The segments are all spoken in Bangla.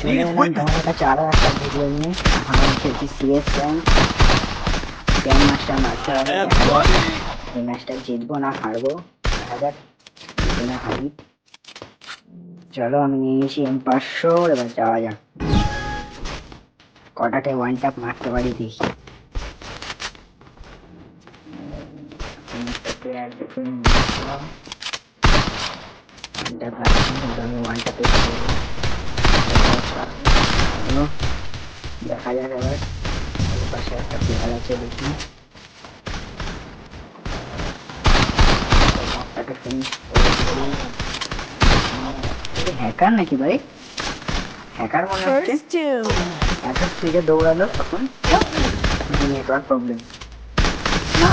তোমার কাছে আরও একটা ভিডিও নিয়ে আমার খেলছি সিএস র্যাঙ্ক গ্যাং মাস্টার মারতে হবে। এই ম্যাচটা জিতবো না হারবো। দেখা যাক না হারি। চলো আমি নিয়ে নিয়েছি এম পাঁচশো। এবার যাওয়া যাক। কটাতে ওয়ান ট্যাপ মারতে পারি দেখি। ওয়ান ট্যাপ চলো, দেখা যাক এবার ওর পাশে একটা প্লেয়ার আছে দেখি হ্যাকার নাকি ভাই হ্যাকার মনে হচ্ছে First two. এত স্পিডে দৌড়ালো তখন নেটওয়ার্ক প্রবলেম না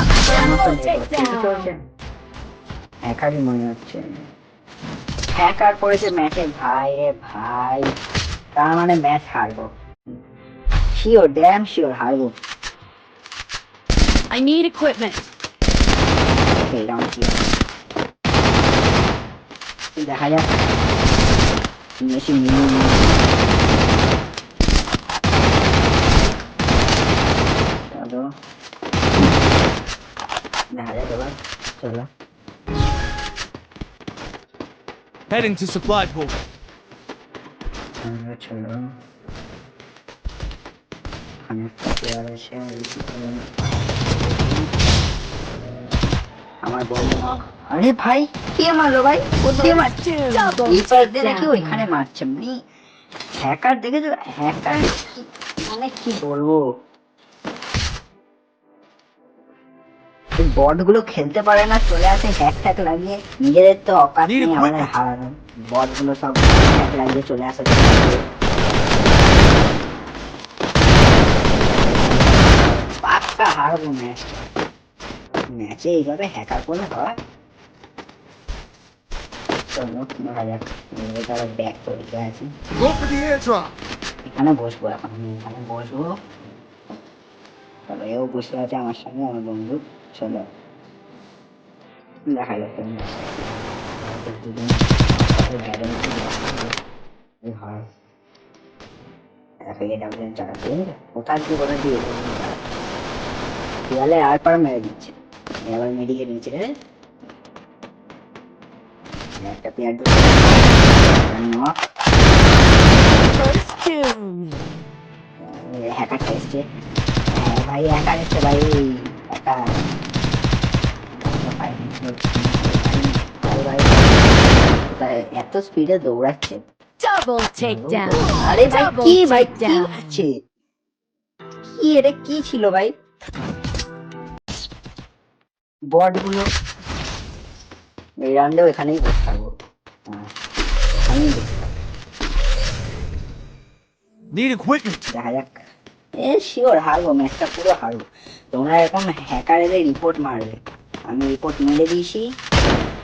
হ্যাকারই মনে হচ্ছে হ্যাকার পড়েছে ম্যাচে ভাই রে ভাই তার মানে ম্যাচ হারবো। শিওর ড্যাম শিওর হারবো। I need equipment. এই রাউন্ড কি হবে? দেখা যাক। মেশিন নিয়ে চলো দেখা যাক এবার। চলো। Heading to supply pool. Player আছে আমার বন্ধু আরে ভাই? কে মারলো ভাই কোথায় মারছে Double এই পাশ দিয়ে দেখি ওইখানে মারছে। হ্যাকার দেখে তো হ্যাকার মানে কি বলব? বটগুলো খেলতে পারে না চলে আসে হ্যাক ট্যাক লাগিয়ে। নিজেদের তো অকাত নেই আমাদের হারানো বটগুলো সব হ্যাক লাগিয়ে চলে আসে। পাক্কা হারবো ম্যাচ। ম্যাচে এইভাবে হ্যাকার করলে হয়. এখানে বসবো এখন এখানে বসবো। চলো এও বসে আছে আমার সঙ্গে আমার বন্ধু চলো। দেখা। এই হয়। চালাতে কোথায় কি দিয়ে দেওয়ালে আর পার মেরে দিচ্ছে। এবার মেডিকেল নিচে রে একটা পেয়ার নক First এসছে। হ্যাঁ ভাই একা এসছে ভাই ভাই এত স্পিডে দৌড়াচ্ছে. আরে ভাই কি ভাই কি হচ্ছে কি এটা কি ছিল ভাই? বটগুলো। এই রাউন্ডেও এখানেই বসে থাকব। এখানেই বসে থাকব। দেখা যাক। এ শিওর হারবো ম্যাচটা পুরো হারবো। তোমরা এরকম হ্যাকার এলে রিপোর্ট মারবে। আমি রিপোর্ট মেরে দিয়েছি।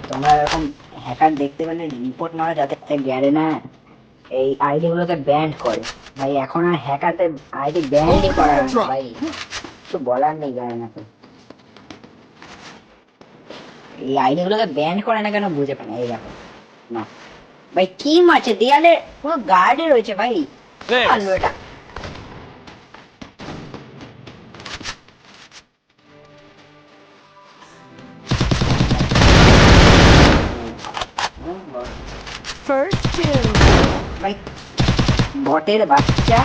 তোমরা এরকম হ্যাকার দেখতে পেলে রিপোর্ট মারো যাতে গ্যারে না এই আইডি গুলোকে ব্যান্ড করে। ভাই এখন আর হ্যাকারদের আইডি ব্যান্ডই করা ভাই। কিছু বলার নেই গ্যারে না এই আইডি গুলোকে ব্যান্ড করে না কেন বুঝে পাই এই দেখো না ভাই কি মারছে? দেয়ালে পুরো গার্ডে রয়েছে ভাই। এটা। First two. ভাই বটের বাচ্চা